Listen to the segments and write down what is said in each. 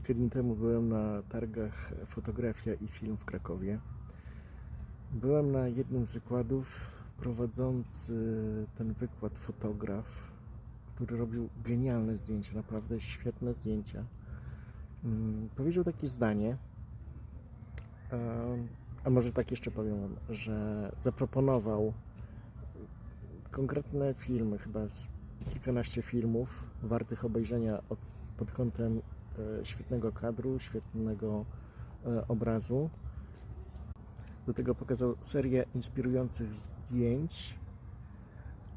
Kilka dni temu byłem na targach Fotografia i Film w Krakowie. Byłem na jednym z wykładów prowadzący ten wykład fotograf, który robił genialne zdjęcia, naprawdę świetne zdjęcia. Mm, Powiedział takie zdanie, a, może tak jeszcze powiem że zaproponował konkretne filmy, chyba z kilkanaście filmów wartych obejrzenia od, pod kątem świetnego kadru, świetnego e, obrazu. Do tego pokazał serię inspirujących zdjęć,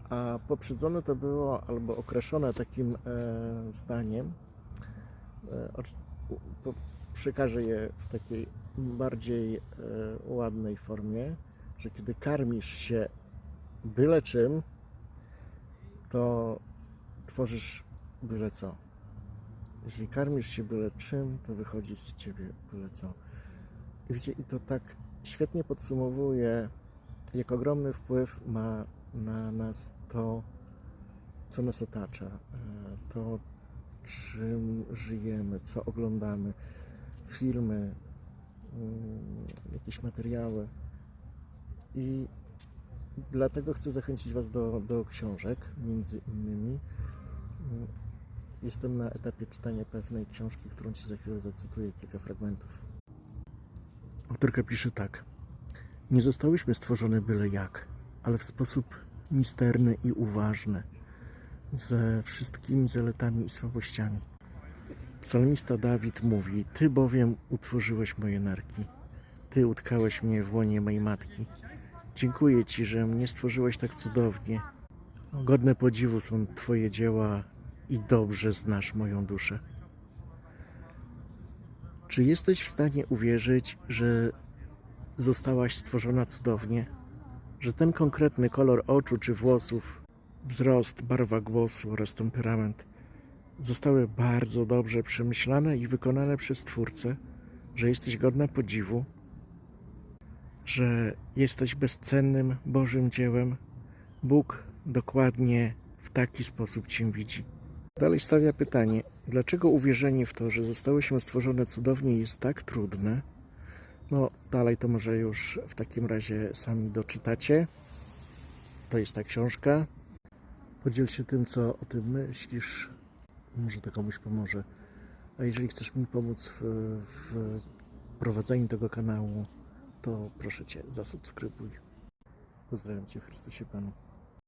a poprzedzone to było albo okraszone takim e, zdaniem. E, przekażę je w takiej bardziej e, ładnej formie, że kiedy karmisz się byle czym, to tworzysz byle co. Jeżeli karmisz się byle czym, to wychodzi z ciebie byle co. I wiecie, i to tak świetnie podsumowuje, jak ogromny wpływ ma na nas to, co nas otacza, e, to czym żyjemy, co oglądamy, filmy, mm, jakieś materiały. I dlatego chcę zachęcić Was do, do książek, między innymi. Jestem na etapie czytania pewnej książki, którą Ci za chwilę zacytuję, kilka fragmentów. Autorka pisze tak. Nie zostałyśmy stworzone byle jak, ale w sposób misterny i uważny, ze wszystkimi zaletami i słabościami. Psalmista Dawid mówi: Ty bowiem utworzyłeś moje nerki, Ty utkałeś mnie w łonie mej matki. Dziękuję Ci, że mnie stworzyłeś tak cudownie. Godne podziwu są Twoje dzieła i dobrze znasz moją duszę. Czy jesteś w stanie uwierzyć, że zostałaś stworzona cudownie? Że ten konkretny kolor oczu czy włosów, wzrost, barwa głosu oraz temperament zostały bardzo dobrze przemyślane i wykonane przez Twórcę? Że jesteś godna podziwu? Że jesteś bezcennym Bożym dziełem? Bóg dokładnie w taki sposób Cię widzi. Dalej stawia pytanie, dlaczego uwierzenie w to, że zostałyśmy stworzone cudownie jest tak trudne? No, dalej to może już w takim razie sami doczytacie. To jest ta książka. Podziel się tym, co o tym myślisz. Może to komuś pomoże. A jeżeli chcesz mi pomóc w, w prowadzeniu tego kanału, to proszę Cię, zasubskrybuj. Pozdrawiam Cię w Chrystusie Panu.